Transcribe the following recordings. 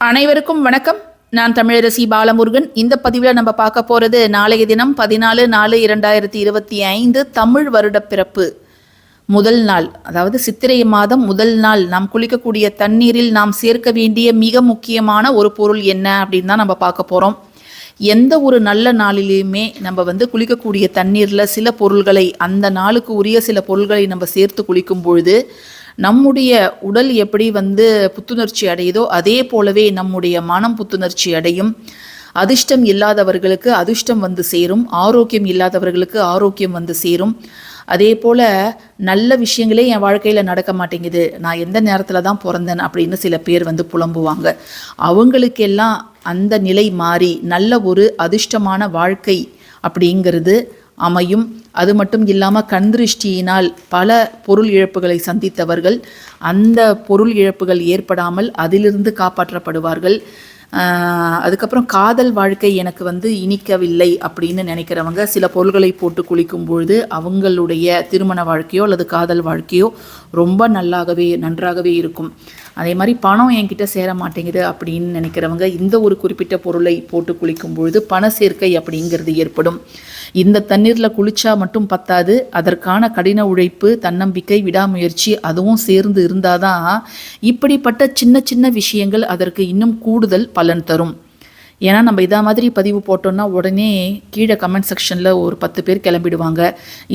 அனைவருக்கும் வணக்கம். நான் தமிழரசி பாலமுருகன். இந்த பதிவில் நம்ம பார்க்க போகிறது நாளைய தினம் பதினாலு நாலு இரண்டாயிரத்தி இருபத்தி ஐந்து தமிழ் வருட பிறப்பு. முதல் நாள் அதாவது சித்திரை மாதம் முதல் நாள் நாம் குளிக்கக்கூடிய தண்ணீரில் நாம் சேர்க்க வேண்டிய மிக முக்கியமான ஒரு பொருள் என்ன அப்படின்னு தான் நம்ம பார்க்க போகிறோம் எந்த ஒரு நல்ல நாளிலையுமே நம்ம வந்து குளிக்கக்கூடிய தண்ணீரில் சில பொருள்களை அந்த நாளுக்கு உரிய சில பொருள்களை நம்ம சேர்த்து குளிக்கும் பொழுது நம்முடைய உடல் எப்படி வந்து புத்துணர்ச்சி அடையுதோ அதே போலவே நம்முடைய மனம் புத்துணர்ச்சி அடையும். அதிர்ஷ்டம் இல்லாதவர்களுக்கு அதிர்ஷ்டம் வந்து சேரும். ஆரோக்கியம் இல்லாதவர்களுக்கு ஆரோக்கியம் வந்து சேரும். அதே போல் நல்ல விஷயங்களே என் வாழ்க்கையில் நடக்க மாட்டேங்குது. நான் எந்த நேரத்தில் தான் பிறந்தேன் அப்படின்னு சில பேர் வந்து புலம்புவாங்க. அவங்களுக்கெல்லாம் அந்த நிலை மாறி நல்ல ஒரு அதிர்ஷ்டமான வாழ்க்கை அப்படிங்கிறது அமையும். அது மட்டும் இல்லாமல் கண்திருஷ்டியினால் பல பொருள் இழப்புகளை சந்தித்தவர்கள் அந்த பொருள் இழப்புகள் ஏற்படாமல் அதிலிருந்து காப்பாற்றப்படுவார்கள். அதுக்கப்புறம் காதல் வாழ்க்கை எனக்கு வந்து இனிக்கவில்லை அப்படின்னு நினைக்கிறவங்க சில பொருள்களை போட்டு குளிக்கும் பொழுது அவங்களுடைய திருமண வாழ்க்கையோ அல்லது காதல் வாழ்க்கையோ ரொம்ப நல்லாகவே நன்றாகவே இருக்கும். அதே மாதிரி பணம் என்கிட்ட சேர மாட்டேங்குது அப்படின்னு நினைக்கிறவங்க இந்த ஒரு குறிப்பிட்ட பொருளை போட்டு குளிக்கும் பொழுது பண சேர்க்கை அப்படிங்கிறது ஏற்படும். இந்த தண்ணீரில் குளிச்சா மட்டும் பத்தாது. அதற்கான கடின உழைப்பு தன்னம்பிக்கை விடாமுயற்சி அதுவும் சேர்ந்து இருந்தாதான் இப்படிப்பட்ட சின்ன சின்ன விஷயங்கள் அதற்கு இன்னும் கூடுதல் பலன் தரும். ஏன்னா நம்ம இதை மாதிரி பதிவு போட்டோம்னா உடனே கீழே கமெண்ட் செக்ஷனில் ஒரு பத்து பேர் கிளம்பிடுவாங்க.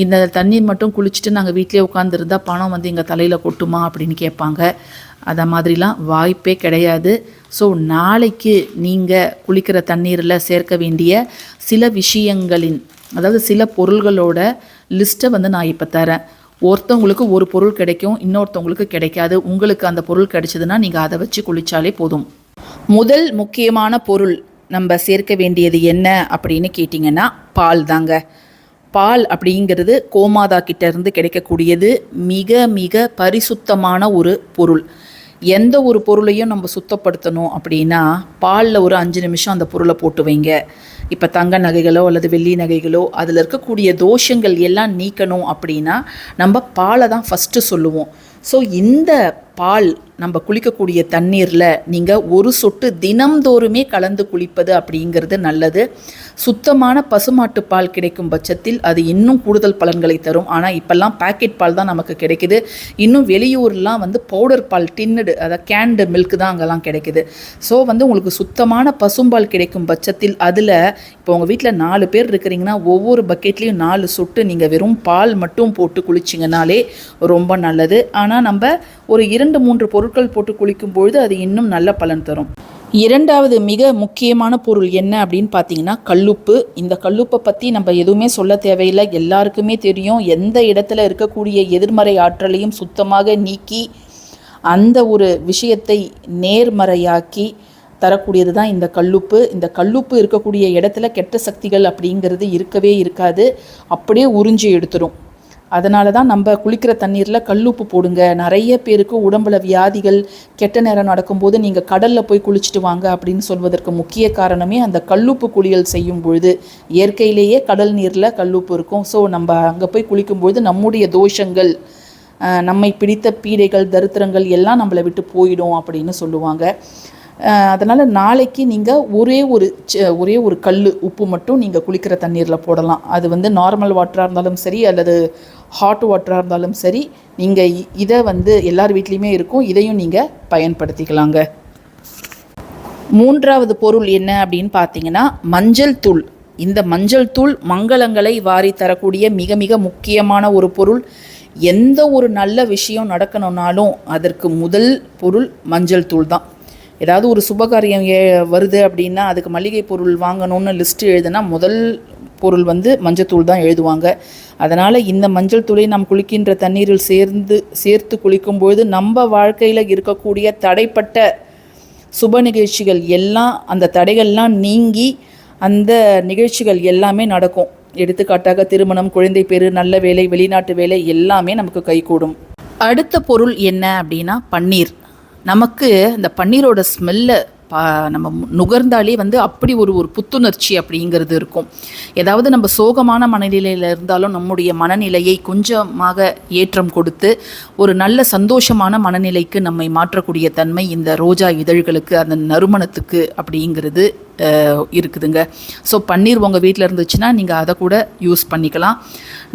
இந்த தண்ணீர் மட்டும் குளிச்சுட்டு நாங்கள் வீட்டிலே உட்காந்துருந்தா பணம் வந்து எங்கள் தலையில் கொட்டுமா அப்படின்னு கேட்பாங்க. அதை மாதிரிலாம் வாய்ப்பே கிடையாது. ஸோ நாளைக்கு நீங்கள் குளிக்கிற தண்ணீரில் சேர்க்க வேண்டிய சில விஷயங்களின் அதாவது சில பொருள்களோட லிஸ்ட்டை வந்து நான் இப்போ தரேன். ஒருத்தவங்களுக்கு ஒரு பொருள் கிடைக்கும் இன்னொருத்தவங்களுக்கு கிடைக்காது. உங்களுக்கு அந்த பொருள் கிடைச்சதுன்னா நீங்கள் அதை வச்சு குளிச்சாலே போதும். முதல் முக்கியமான பொருள் நம்ம சேர்க்க வேண்டியது என்ன அப்படின்னு கேட்டிங்கன்னா பால் தாங்க. பால் அப்படிங்கிறது கோமாதா கிட்டேருந்து கிடைக்கக்கூடியது மிக மிக பரிசுத்தமான ஒரு பொருள். எந்த ஒரு பொருளையும் நம்ம சுத்தப்படுத்தணும் அப்படின்னா பாலில் ஒரு அஞ்சு நிமிஷம் அந்த பொருளை போட்டு வைங்க. இப்போ தங்க நகைகளோ அல்லது வெள்ளி நகைகளோ அதில் இருக்கக்கூடிய தோஷங்கள் எல்லாம் நீக்கணும் அப்படின்னா நம்ம பாலை தான் ஃபஸ்ட்டு சொல்லுவோம். ஸோ இந்த பால் நம்ம குளிக்கக்கூடிய தண்ணீரில் நீங்கள் ஒரு சொட்டு தினம்தோறுமே கலந்து குளிப்பது அப்படிங்கிறது நல்லது. சுத்தமான பசுமாட்டு பால் கிடைக்கும் பட்சத்தில் அது இன்னும் கூடுதல் பலன்களை தரும். ஆனால் இப்போல்லாம் பாக்கெட் பால் தான் நமக்கு கிடைக்குது. இன்னும் வெளியூர்லாம் வந்து பவுடர் பால் டின்னுடு அதாவது கேண்டு மில்க் தான் அங்கெல்லாம் கிடைக்குது. ஸோ வந்து உங்களுக்கு சுத்தமான பசும்பால் கிடைக்கும் பட்சத்தில் அதில் இப்போ உங்கள் வீட்டில் நாலு பேர் இருக்கிறீங்கன்னா ஒவ்வொரு பக்கெட்லேயும் நாலு சொட்டு நீங்கள் வெறும் பால் மட்டும் போட்டு குளிச்சிங்கனாலே ரொம்ப நல்லது. ஆனால் நம்ம ஒரு இரண்டு மூன்று பொருட்கள் போட்டு குளிக்கும் பொழுது அது இன்னும் நல்ல பலன் தரும். இரண்டாவது மிக முக்கியமான பொருள் என்ன அப்படின்னு பார்த்தீங்கன்னா கல்லுப்பு. இந்த கல்லுப்பை பற்றி நம்ம எதுவுமே சொல்ல தேவையில்லை. எல்லாருக்குமே தெரியும் எந்த இடத்துல இருக்கக்கூடிய எதிர்மறை ஆற்றலையும் சுத்தமாக நீக்கி அந்த ஒரு விஷயத்தை நேர்மறையாக்கி தரக்கூடியது தான் இந்த கல்லுப்பு. இந்த கல்லுப்பு இருக்கக்கூடிய இடத்துல கெட்ட சக்திகள் அப்படிங்கிறது இருக்கவே இருக்காது. அப்படியே உறிஞ்சி எடுத்துரும். அதனால தான் நம்ம குளிக்கிற தண்ணீரில் கல்லுப்பு போடுங்க. நிறைய பேருக்கு உடம்புல வியாதிகள் கெட்ட நேரம் நடக்கும்போது நீங்கள் கடலில் போய் குளிச்சுட்டு வாங்க அப்படின்னு சொல்வதற்கு முக்கிய காரணமே அந்த கல்லுப்பு குளியல் செய்யும் பொழுது. இயற்கையிலேயே கடல் நீரில் கல்லுப்பு இருக்கும். ஸோ நம்ம அங்கே போய் குளிக்கும்பொழுது நம்முடைய தோஷங்கள் நம்மை பிடித்த பீடைகள் தரித்திரங்கள் எல்லாம் நம்மளை விட்டு போயிடும் அப்படின்னு சொல்லுவாங்க. அதனால் நாளைக்கு நீங்கள் ஒரே ஒரு ச- ஒரே ஒரு கல் உப்பு மட்டும் நீங்கள் குளிக்கிற தண்ணீரில் போடலாம். அது வந்து நார்மல் வாட்டராக இருந்தாலும் சரி அல்லது ஹாட் வாட்டராக இருந்தாலும் சரி நீங்கள் இதை வந்து எல்லார் வீட்லேயுமே இருக்கும். இதையும் நீங்கள் பயன்படுத்திக்கலாங்க. மூன்றாவது பொருள் என்ன அப்படின்னு பார்த்தீங்கன்னா மஞ்சள் தூள். இந்த மஞ்சள் தூள் மங்களங்களை வாரி தரக்கூடிய மிக மிக முக்கியமான ஒரு பொருள். எந்த ஒரு நல்ல விஷயம் நடக்கணும்னாலும் அதற்கு முதல் பொருள் மஞ்சள் தூள் தான். ஏதாவது ஒரு சுபகாரியம் ஏ- வருது அப்படின்னா அதுக்கு மளிகை பொருள் வாங்கணும்னு லிஸ்ட்டு எழுதுனா முதல் பொருள் வந்து மஞ்சத்தூள் தான் எழுதுவாங்க. அதனால் இந்த மஞ்சள் தூளை நாம் குளிக்கின்ற தண்ணீரில் சேர்ந்து சேர்த்து குளிக்கும்பொழுது நம்ம வாழ்க்கையில் இருக்கக்கூடிய தடைப்பட்ட சுப நிகழ்ச்சிகள் எல்லாம் அந்த தடைகள்லாம் நீங்கி அந்த நிகழ்ச்சிகள் எல்லாமே நடக்கும். எடுத்துக்காட்டாக திருமணம் குழந்தை பேரு நல்ல வேலை வெளிநாட்டு வேலை எல்லாமே நமக்கு கைகூடும். அடுத்த பொருள் என்ன அப்படின்னா பன்னீர். நமக்கு இந்த பன்னீரோட ஸ்மெல்லை பா நம்ம நுகர்ந்தாலே வந்து அப்படி ஒரு ஒரு புத்துணர்ச்சி அப்படிங்கிறது இருக்கும். ஏதாவது நம்ம சோகமான மனநிலையில் இருந்தாலும் நம்முடைய மனநிலையை கொஞ்சமாக ஏற்றம் கொடுத்து ஒரு நல்ல சந்தோஷமான மனநிலைக்கு நம்மை மாற்றக்கூடிய தன்மை இந்த ரோஜா இதழ்களுக்கு அந்த நறுமணத்துக்கு அப்படிங்கிறது இருக்குதுங்க. ஸோ பன்னீர் உங்கள் வீட்டில் இருந்துச்சுன்னா நீங்கள் அதை கூட யூஸ் பண்ணிக்கலாம்.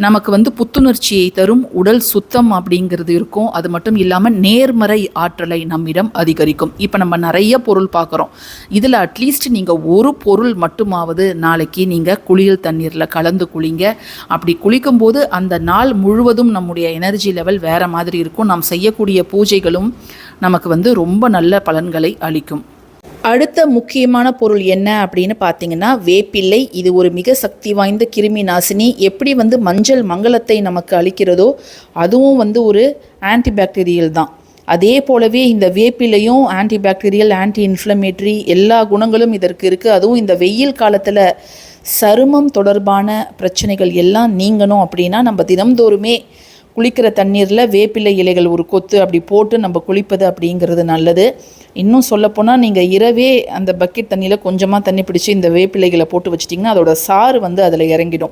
நமக்கு வந்து புத்துணர்ச்சியை தரும் உடல் சுத்தம் அப்படிங்கிறது இருக்கும். அது மட்டும் இல்லாமல் நேர்மறை ஆற்றலை நம்மிடம் அதிகரிக்கும். இப்போ நம்ம நிறைய பொருள் பார்க்குறோம். இதில் அட்லீஸ்ட் நீங்கள் ஒரு பொருள் மட்டுமாவது நாளைக்கு நீங்கள் குளியல் தண்ணீரில் கலந்து குளிங்க. அப்படி குளிக்கும்போது அந்த நாள் முழுவதும் நம்முடைய எனர்ஜி லெவல் வேறு மாதிரி இருக்கும். நாம் செய்யக்கூடிய பூஜைகளும் நமக்கு வந்து ரொம்ப நல்ல பலன்களை அளிக்கும். அடுத்த முக்கியமான பொருள் என்ன அப்படின்னு பார்த்தீங்கன்னா வேப்பிள்ளை. இது ஒரு மிக சக்தி வாய்ந்த கிருமி நாசினி. எப்படி வந்து மஞ்சள் மங்களத்தை நமக்கு அளிக்கிறதோ அதுவும் வந்து ஒரு ஆன்டிபாக்டீரியல் தான். அதே போலவே இந்த வேப்பிலையும் ஆன்டிபாக்டீரியல் ஆன்டி இன்ஃப்ளமேட்ரி எல்லா குணங்களும் இதற்கு இருக்குது அதுவும் இந்த வெயில் காலத்தில் சருமம் தொடர்பான பிரச்சனைகள் எல்லாம் நீங்கணும் அப்படின்னா நம்ம தினம்தோறுமே குளிக்கிற தண்ணீரில் வேப்பிலை இலைகள் ஒரு கொத்து அப்படி போட்டு நம்ம குளிப்பது அப்படிங்கிறது நல்லது. இன்னும் சொல்லப்போனால் நீங்கள் இரவே அந்த பக்கெட் தண்ணியில் கொஞ்சமாக தண்ணி பிடிச்சி இந்த வேப்பிலைகளை போட்டு வச்சிட்டிங்கன்னா அதோட சாறு வந்து அதில் இறங்கிடும்.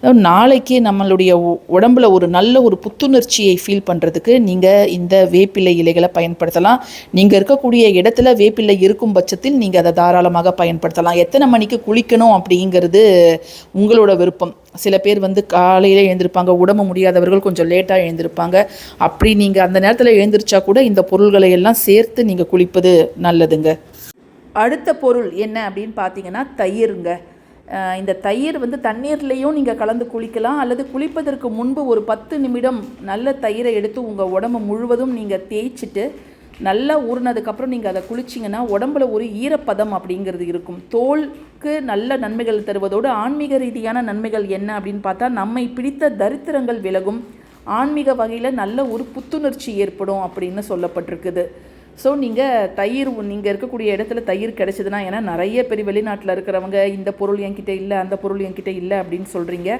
நாளைக்கு நம்மளுடைய உ- உடம்புல ஒரு நல்ல ஒரு புத்துணர்ச்சியை ஃபீல் பண்ணுறதுக்கு நீங்கள் இந்த வேப்பிலை இலைகளை பயன்படுத்தலாம். நீங்கள் இருக்கக்கூடிய இடத்துல வேப்பிலை இருக்கும் பட்சத்தில் நீங்கள் அதை தாராளமாக பயன்படுத்தலாம். எத்தனை மணிக்கு குளிக்கணும் அப்படிங்கிறது உங்களோட விருப்பம். சில பேர் வந்து காலையில் எழுந்திருப்பாங்க உடம்பு முடியாதவர்கள் கொஞ்சம் லேட்டாக எழுந்திருப்பாங்க. அப்படி நீங்கள் அந்த நேரத்தில் எழுந்திருச்சா கூட இந்த பொருள்களை எல்லாம் சேர்த்து நீங்கள் குளிப்பது நல்லதுங்க. அடுத்த பொருள் என்ன அப்படின்னு பார்த்தீங்கன்னா தயிருங்க. இந்த தயிர் வந்து தண்ணீர்லேயும் நீங்கள் கலந்து குளிக்கலாம் அல்லது குளிப்பதற்கு முன்பு ஒரு பத்து நிமிடம் நல்ல தயிரை எடுத்து உங்கள் உடம்பு முழுவதும் நீங்கள் தேய்ச்சிட்டு நல்லா ஊறினதுக்கப்புறம் நீங்கள் அதை குளிச்சிங்கன்னா உடம்புல ஒரு ஈரப்பதம் அப்படிங்கிறது இருக்கும். தோலுக்கு நல்ல நன்மைகள் தருவதோடு ஆன்மீக ரீதியான நன்மைகள் என்ன அப்படின்னு பார்த்தா நம்மை பிடித்த தரித்திரங்கள் விலகும். ஆன்மீக வகையில் நல்ல ஒரு புத்துணர்ச்சி ஏற்படும் அப்படின்னு சொல்லப்பட்டிருக்குது. ஸோ நீங்கள் தயிர் நீங்கள் இருக்கக்கூடிய இடத்துல தயிர் கிடச்சிதுன்னா ஏன்னா நிறைய பேர் வெளிநாட்டில் இருக்கிறவங்க இந்த பொருள் என்கிட்ட இல்லை அந்த பொருள் என்கிட்ட இல்லை அப்படின்னு சொல்கிறீங்க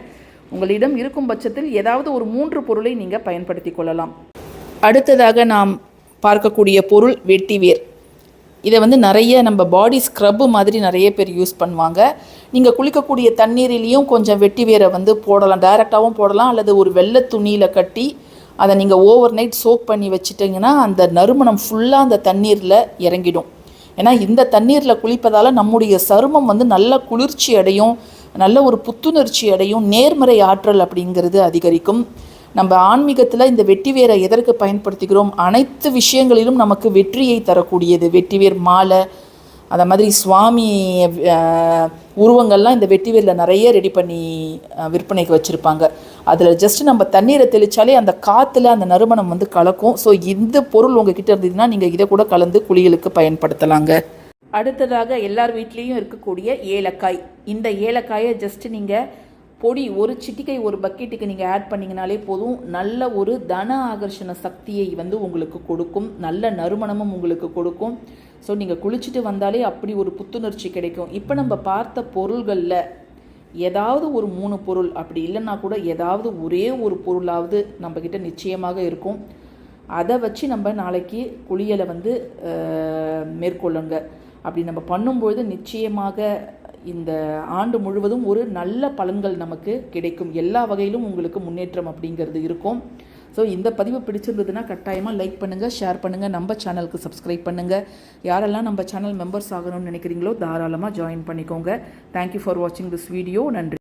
உங்களிடம் இருக்கும் பட்சத்தில் ஏதாவது ஒரு மூன்று பொருளை நீங்கள் பயன்படுத்தி கொள்ளலாம். அடுத்ததாக நாம் பார்க்கக்கூடிய பொருள் வெட்டிவேர். இதை வந்து நிறைய நம்ம பாடி ஸ்க்ரப்பு மாதிரி நிறைய பேர் யூஸ் பண்ணுவாங்க. நீங்கள் குளிக்கக்கூடிய தண்ணீரிலையும் கொஞ்சம் வெட்டி வேரை வந்து போடலாம். டைரெக்டாகவும் போடலாம். அல்லது ஒரு வெள்ளை துணியில் கட்டி அதை நீங்கள் ஓவர் நைட் சோக் பண்ணி வச்சிட்டிங்கன்னா அந்த நறுமணம் ஃபுல்லாக அந்த தண்ணீரில் இறங்கிடும். ஏன்னா இந்த தண்ணீரில் குளிப்பதால் நம்முடைய சருமம் வந்து நல்ல குளிர்ச்சி அடையும் நல்ல ஒரு புத்துணர்ச்சி அடையும் நேர்மறை ஆற்றல் அப்படிங்கிறது அதிகரிக்கும். நம்ம ஆன்மீகத்தில் இந்த வெட்டிவேரை எதற்கு பயன்படுத்துகிறோம்? அனைத்து விஷயங்களிலும் நமக்கு வெற்றியை தரக்கூடியது. வெட்டிவேர் மாலை அந்த மாதிரி சுவாமி உருவங்கள்லாம் இந்த வெட்டிவேரில் நிறைய ரெடி பண்ணி விற்பனைக்கு வச்சுருப்பாங்க. அதில் ஜஸ்ட் நம்ம தண்ணீரை தெளித்தாலே அந்த காற்றுல அந்த நறுமணம் வந்து கலக்கும். ஸோ இந்த பொருள் உங்ககிட்ட இருந்ததுன்னா நீங்கள் இதை கூட கலந்து குளியலுக்கு பயன்படுத்தலாங்க. அடுத்ததாக எல்லார் வீட்லேயும் இருக்கக்கூடிய ஏலக்காய். இந்த ஏலக்காயை ஜஸ்ட் நீங்கள் பொடி ஒரு சிட்டிக்கை ஒரு பக்கெட்டுக்கு நீங்கள் ஆட் பண்ணிங்கனாலே போதும். நல்ல ஒரு தன ஆகர்ஷண சக்தியை வந்து உங்களுக்கு கொடுக்கும். நல்ல நறுமணமும் உங்களுக்கு கொடுக்கும். ஸோ நீங்கள் குளிச்சுட்டு வந்தாலே அப்படி ஒரு புத்துணர்ச்சி கிடைக்கும். இப்போ நம்ம பார்த்த பொருள்களில் ஏதாவது ஒரு மூணு பொருள் அப்படி இல்லைன்னா கூட ஏதாவது ஒரே ஒரு பொருளாவது நம்மக்கிட்ட நிச்சயமாக இருக்கும். அதை வச்சு நம்ம நாளைக்கு குளியலை வந்து மேற்கொள்ளுங்க. அப்படி நம்ம பண்ணும்பொழுது நிச்சயமாக இந்த ஆண்டு முழுவதும் ஒரு நல்ல பலன்கள் நமக்கு கிடைக்கும். எல்லா வகையிலும் உங்களுக்கு முன்னேற்றம் அப்படிங்கிறது இருக்கும். ஸோ இந்த பதிவு பிடிச்சிருந்ததுன்னா கட்டாயமாக லைக் பண்ணுங்கள் ஷேர் பண்ணுங்கள் நம்ம சேனலுக்கு சப்ஸ்கிரைப் பண்ணுங்கள் யாரெல்லாம் நம்ம சேனல் மெம்பர்ஸ் ஆகணும்னு நினைக்கிறீங்களோ தாராளமாக ஜாயின் பண்ணிக்கோங்க. தேங்க்யூ ஃபார் வாட்சிங் திஸ் வீடியோ நன்றி.